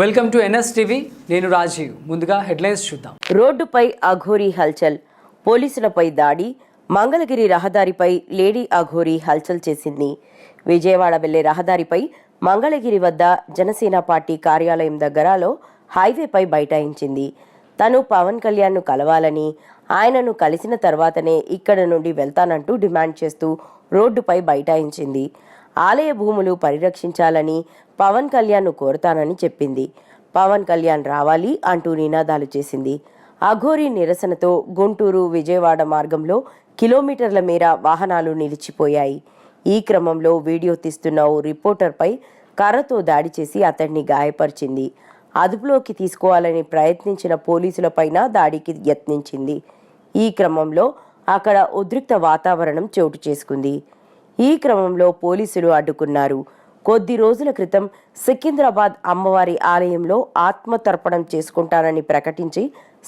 Welcome to NS TV నేను రాజీవ్. ముందుగా headlines చూద్దాం. రోడ్డుపై అఘోరీ హల్చల్ పోలీసులపై దాడి మంగళగిరి రహదారిపై లేడీ అఘోరీ హల్చల్ చేసింది. విజయవాడ వెళ్ళే రహదారిపై మంగళగిరి వద్ద జనసేన పార్టీ కార్యాలయం దగ్గరలో హైవేపై బైఠాయించింది. తను పవన్ కళ్యాణ్ను కలవాలని ఆయనను కలిసిన తర్వాతనే ఇక్కడ నుండి వెళ్తానంటూ డిమాండ్ చేస్తూ రోడ్డుపై బైఠాయించింది. ఆలయ భూములు పరిరక్షించాలని పవన్ కళ్యాణ్ను కోరతానని చెప్పింది. పవన్ కళ్యాణ్ రావాలి అంటూ నినాదాలు చేసింది. అఘోరీ నిరసనతో గుంటూరు విజయవాడ మార్గంలో కిలోమీటర్ల మేర వాహనాలు నిలిచిపోయాయి. ఈ క్రమంలో వీడియో తీస్తున్న ఓ రిపోర్టర్పై కర్రతో దాడి చేసి అతన్ని గాయపరిచింది. అదుపులోకి తీసుకోవాలని ప్రయత్నించిన పోలీసులపైన దాడికి యత్నించింది. ఈ క్రమంలో అక్కడ ఉద్రిక్త వాతావరణం చోటు చేసుకుంది. ఈ క్రమంలో పోలీసులు అడ్డుకున్నారు. కొద్ది రోజుల క్రితం సికింద్రాబాద్ అమ్మవారి ఆలయంలో ఆత్మతర్పణం చేసుకుంటానని ప్రకటించి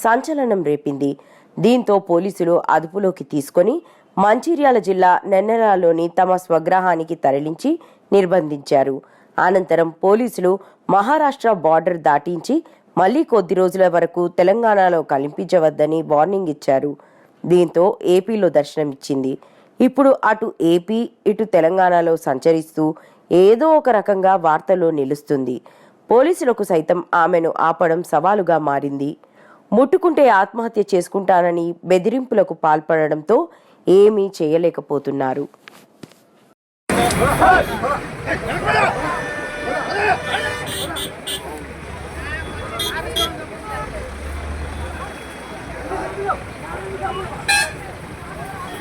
సంచలనం రేపింది. దీంతో పోలీసులు అదుపులోకి తీసుకొని మంచిర్యాల జిల్లా నెన్నెలలోని తమ స్వగ్రహానికి తరలించి నిర్బంధించారు. అనంతరం పోలీసులు మహారాష్ట్ర బార్డర్ దాటించి మళ్ళీ కొద్ది రోజుల వరకు తెలంగాణలో కనిపించవద్దని వార్నింగ్ ఇచ్చారు. దీంతో ఏపీలో దర్శనమిచ్చింది. ఇప్పుడు అటు ఏపీ ఇటు తెలంగాణలో సంచరిస్తూ ఏదో ఒక రకంగా వార్తల్లో నిలుస్తుంది. పోలీసులకు సైతం ఆమెను ఆపడం సవాలుగా మారింది. ముట్టుకుంటే ఆత్మహత్య చేసుకుంటానని బెదిరింపులకు పాల్పడడంతో ఏమీ చేయలేకపోతున్నారు.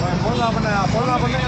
అంటే ఫోన్ కాకుండా ఫోన్ కాకుండా